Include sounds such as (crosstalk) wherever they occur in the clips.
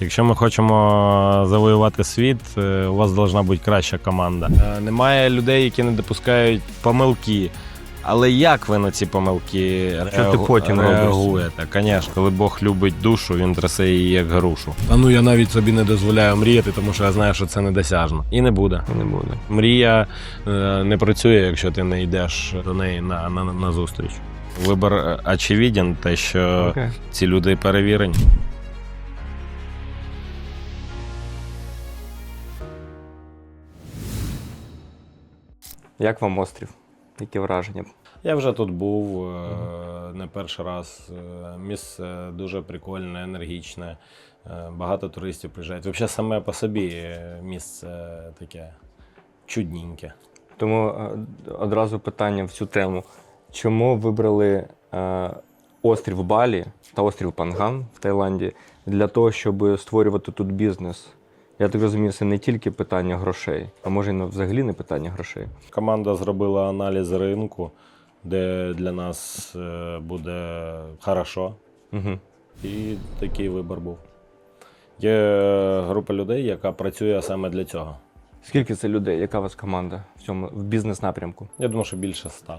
Якщо ми хочемо завоювати світ, е, у вас повинна бути краща команда. Е, Немає людей, які не допускають помилки. Але як ви на ці помилки Що ти потім реагуєте? Звісно, коли Бог любить душу, він трасе її як грушу. А ну я навіть собі не дозволяю мріяти, тому що я знаю, що це недосяжно. І не буде. Не буде. Мрія е, не працює, якщо ти не йдеш до неї на, на, на зустріч. Вибір очевиден, те, що Окей. ці люди перевірені. Як вам острів? Які враження? Я вже тут був е, не перший раз. Е, Місце дуже прикольне, енергічне. е, Багато туристів приїжджають. Взагалі саме по собі місце таке чудненьке. Тому одразу питання в цю тему. Чому вибрали острів Балі та острів Панган в Таїланді для того, щоб створювати тут бізнес? Я так розумію, це не тільки питання грошей, а може і взагалі не питання грошей. Команда зробила аналіз ринку, де для нас е, буде хорошо. Угу. І такий вибір був. Є е, група людей, яка працює саме для цього. Скільки це людей? Яка у вас команда в цьому в бізнес-напрямку? Я думаю, що більше ста.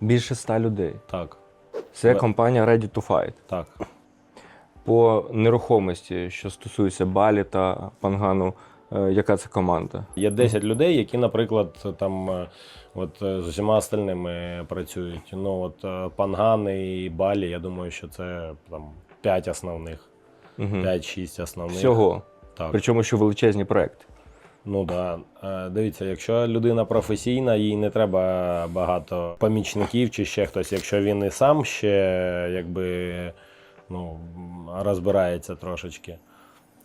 Більше ста людей. Так, Це компанія Ready to Fight. так. По нерухомості, що стосується Балі та Пангану, е, яка це команда? Є 10 людей, які, наприклад, там е, от е, з усіма остальними працюють. Ну от Пангани і Балі, я думаю, що це там 5 основних, Угу. 5-6 основних. Всього. Так. Причому що величезні проекти. Ну да. Е, Дивіться, якщо людина професійна, їй не треба багато помічників чи ще хтось. Якщо він і сам ще якби ну, розбирається трошечки.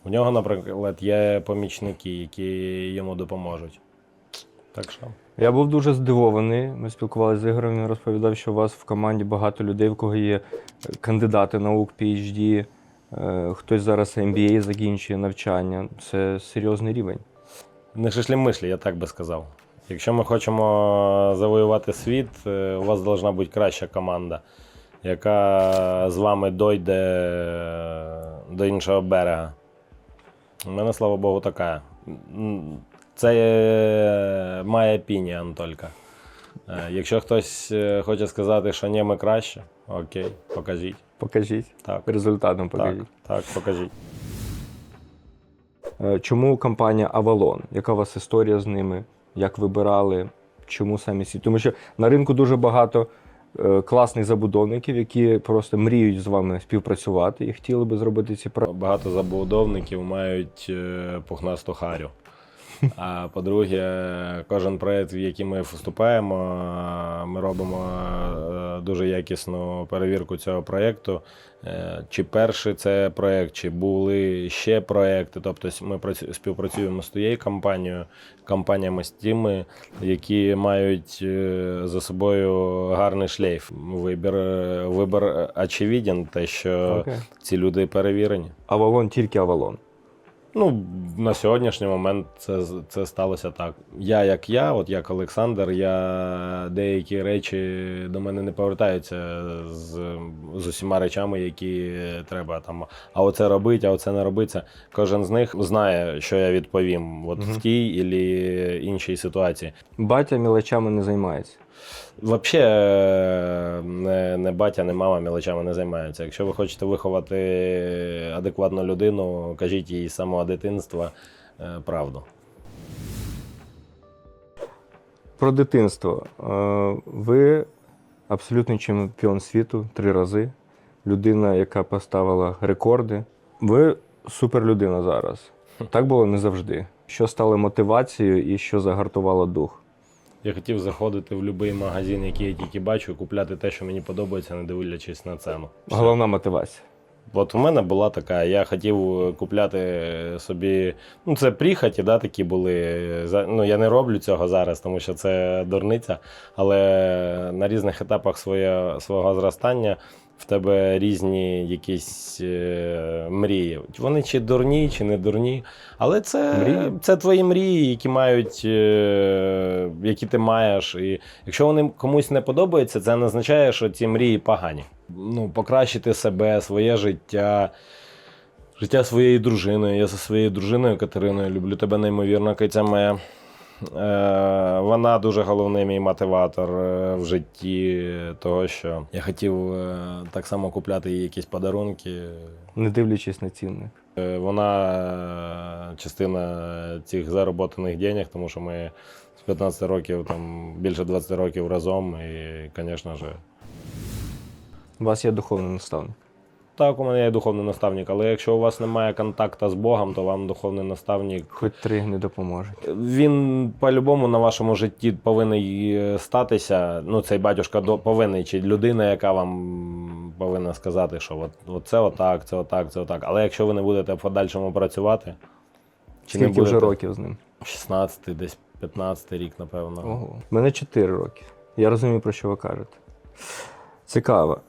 У нього, наприклад, є помічники, які йому допоможуть. Так що. Я був дуже здивований. Ми спілкувалися з Ігорем. Він розповідав, що у вас в команді багато людей, в кого є кандидати наук, PhD, е, хтось зараз MBA закінчує навчання. Це серйозний рівень. Не шишлі мишлі, я так би сказав. Якщо ми хочемо завоювати світ, е, у вас повинна бути краща команда, яка з вами дойде е, до іншого берега. У мене, слава Богу, така. Це моя опінія тільки. Е, Якщо хтось е, хоче сказати, що ні, ми краще, окей, покажіть. Покажіть. Так, Результатом покажіть. так, покажіть. Е, Чому компанія Avalon? Яка у вас історія з ними? Як вибирали? Чому самі ці? Тому що на ринку дуже багато класних забудовників, які просто мріють з вами співпрацювати і хотіли би зробити ці проекти. Багато забудовників мають е, пухнасту харю. А по-друге, кожен проєкт, в який ми вступаємо, ми робимо е, дуже якісну перевірку цього проєкту. Е, Чи перший це проєкт, чи були ще проєкти. Тобто ми співпрацюємо з тією компанією, компаніями з тими, які мають е, за собою гарний шлейф. Вибір, вибір очевиден, те, що Окей. ці люди перевірені. Avalon тільки Avalon. Ну, на сьогоднішній момент це, це сталося так. Я, як я, от як Олександр, я деякі речі до мене не повертаються з, з усіма речами, які треба там. А оце робити, а оце не робиться. Кожен з них знає, що я відповім от Мгм. в тій або іншій ситуації. Батя мілочами не займається. Взагалі, не, не батя, не мама мілочами не займаються. Якщо ви хочете виховати адекватну людину, кажіть їй з самого дитинства е, правду. Про дитинство. Е, Ви абсолютний чемпіон світу три рази. Людина, яка поставила рекорди. Ви суперлюдина зараз. (laughs) Так було не завжди. Що стало мотивацією і що загартувало дух? Я хотів заходити в будь-який магазин, який я тільки бачу, купляти те, що мені подобається, не дивлячись на ціну. Все. Головна мотивація. От у мене була така. Я хотів купляти собі. Ну, це прихоті, да, такі були. Ну, я не роблю цього зараз, тому що це дурниця. Але на різних етапах своє, свого зростання в тебе різні якісь е, мрії. Вони чи дурні, чи не дурні. Але це, Мрії? це твої мрії, які мають, е, які ти маєш. І якщо вони комусь не подобаються, це не означає, що ці мрії погані. Ну, покращити себе, своє життя. життя своєю дружиною. Я за своєю дружиною Катериною люблю тебе неймовірно, Киця моя. Е, вона дуже головний мій мотиватор е, в житті, того, що я хотів е, так само купляти їй якісь подарунки. Не дивлячись на цінник. Вона частина цих зароботаних денег, тому що ми з 15 років, там більше 20 років разом. І, звісно ж, У вас є духовний наставник. Так, у мене є духовний наставник, але якщо у вас немає контакту з Богом, то вам духовний наставник. Хоч три не допоможуть. Він по-любому на вашому житті повинен е, статися. Ну, цей батюшка повинен, чи людина, яка вам повинна сказати, що от, от це отак, це отак, це отак. Але якщо ви не будете в подальшому працювати, чи не Скільки вже років з ним? 16, десь 15 рік, напевно. Ого. Мене 4 роки. Я розумію, про що ви кажете. Цікаво.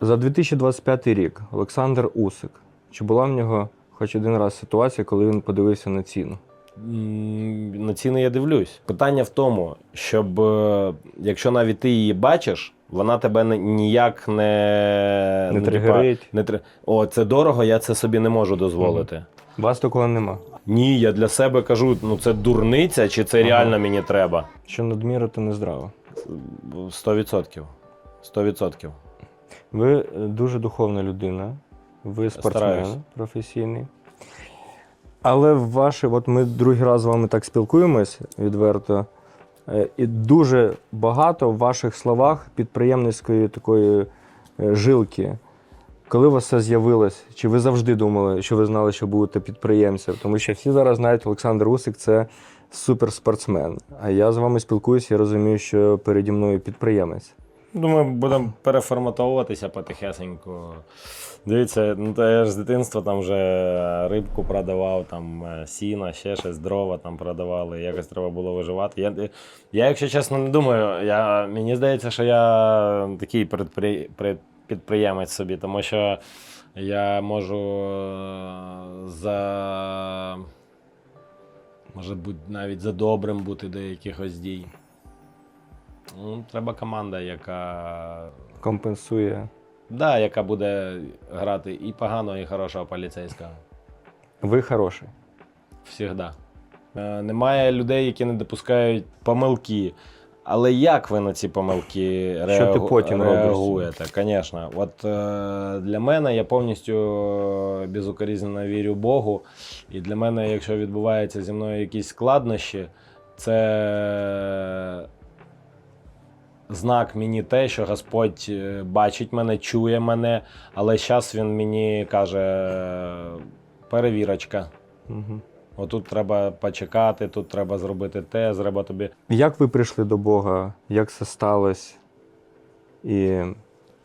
За 2025 рік Олександр Усик. Чи була в нього хоч один раз ситуація, коли він подивився на ціну? На ціни я дивлюсь. Питання в тому, щоб е, якщо навіть ти її бачиш, вона тебе ніяк не, Не ну, тригерить? не тр... О, це дорого, я це собі не можу дозволити. У вас такого нема. Ні, я для себе кажу, ну це дурниця, чи це Ага. реально мені треба? Що надміру, то не здраво. 100%. 100%. Ви е, дуже духовна людина, ви спортсмен Стараюсь. професійний. Але ваші, от ми другий раз з вами так спілкуємось відверто, е, і дуже багато в ваших словах підприємницької такої е, жилки. Коли у вас це з'явилось, чи ви завжди думали, що ви знали, що будете підприємцем? Тому що всі зараз знають, Олександр Усик це суперспортсмен. А я з вами спілкуюся і розумію, що переді мною підприємець. Думаю, будемо переформатовуватися потихесеньку. Дивіться, ну то я ж з дитинства там вже рибку продавав, там е, сіна, ще щось, дрова там продавали, якось треба було виживати. Я, я якщо чесно, не думаю, я, мені здається, що я такий предпри, підприємець собі, тому що я можу е, за. Може бути навіть за добрим бути до якихось дій. Ну, треба команда, яка Компенсує. Да, яка буде грати і поганого, і хорошого поліцейського. Ви хороший. Всігда. Е, Немає людей, які не допускають помилки. Але як ви на ці помилки Що ти потім реагуєте? Звісно. От е, для мене я повністю е, безукоризненно вірю Богу. І для мене, якщо відбуваються зі мною якісь складнощі, це знак мені те, що Господь е, бачить мене, чує мене, але зараз він мені каже: перевірочка. Угу. Отут треба почекати, тут треба зробити те, треба тобі. Як ви прийшли до Бога? Як це сталося? І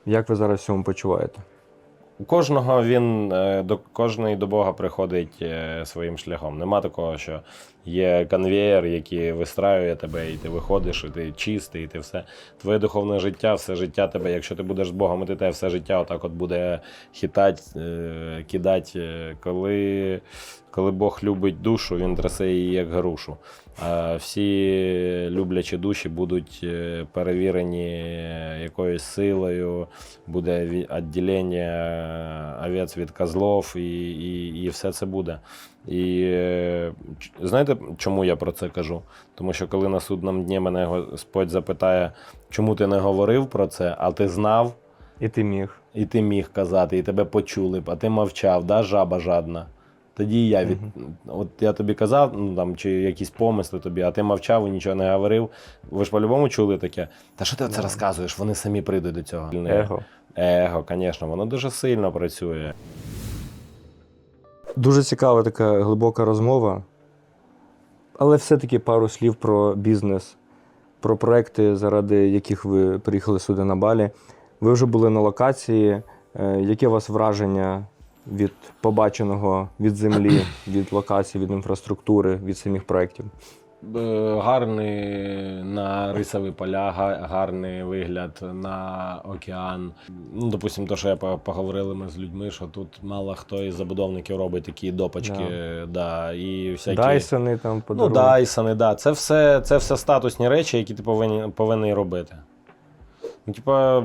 як ви зараз в цьому почуваєте? У кожного він е, до кожної до Бога приходить е, своїм шляхом. Нема такого, що є конвеєр, який вистраює тебе, і ти виходиш, і ти чистий, і ти все. Твоє духовне життя, все життя тебе. Якщо ти будеш з Богом, і ти те все життя отак от буде хитати, е, кидати. Коли, коли Бог любить душу, він трясе її як грушу. А всі люблячі душі будуть е, перевірені якоюсь силою, буде відділення овець від козлов, і, і, і все це буде. І е, знаєте, чому я про це кажу? Тому що коли на судному дні мене Господь запитає, чому ти не говорив про це, а ти знав, І ти міг. і ти міг казати, і тебе почули б, а ти мовчав, да, жаба жадна. Тоді я від от я тобі казав, ну там чи якісь помисли тобі, а ти мовчав і нічого не говорив. Ви ж по-любому чули таке. Та що ти це розказуєш? Вони самі прийдуть до цього. Его. Его, звісно, воно дуже сильно працює. Дуже цікава така глибока розмова. Але все-таки пару слів про бізнес, про проекти, заради яких ви приїхали сюди на Балі. Ви вже були на локації. Е, Яке у вас враження від побаченого від землі, від локації, від інфраструктури, від самих проєктів? Гарний на рисові поля, гарний вигляд на океан. Ну, допустимо, то, що я поговорили ми з людьми, що тут мало хто із забудовників робить такі допочки, да. і всякі. Дайсони там Ну, подарунки. Дайсони, да. Це все, це все статусні речі, які ти повинен, повинен робити. Ну, типа,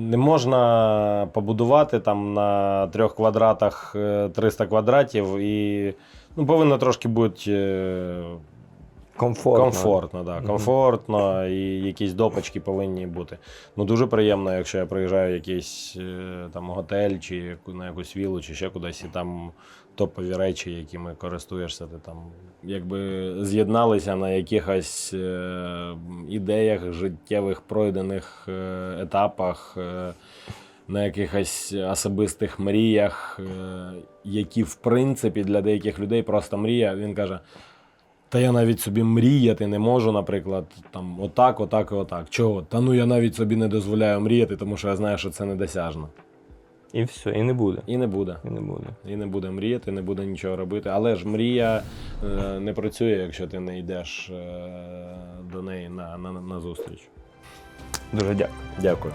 не можна побудувати там на трьох квадратах е, 300 квадратів і ну, повинно трошки бути е, Комфортно. комфортно, да, комфортно mm -hmm. і якісь допочки повинні бути. Ну дуже приємно, якщо я приїжджаю в якийсь е, там готель чи на якусь вілу, чи ще кудись, і там топові речі, якими користуєшся, ти там якби з'єдналися на якихось е, ідеях, життєвих пройдених е, етапах. Е, на якихось особистих мріях, які, в принципі, для деяких людей просто мрія. Він каже: та я навіть собі мріяти не можу, наприклад, там отак, отак і отак. Чого? Та ну я навіть собі не дозволяю мріяти, тому що я знаю, що це недосяжно. І все, і не буде. І не буде. І не буде. І не буде мріяти, не буде нічого робити. Але ж мрія е, не працює, якщо ти не йдеш е, до неї на, на, на зустріч. Дуже дякую. Дякую.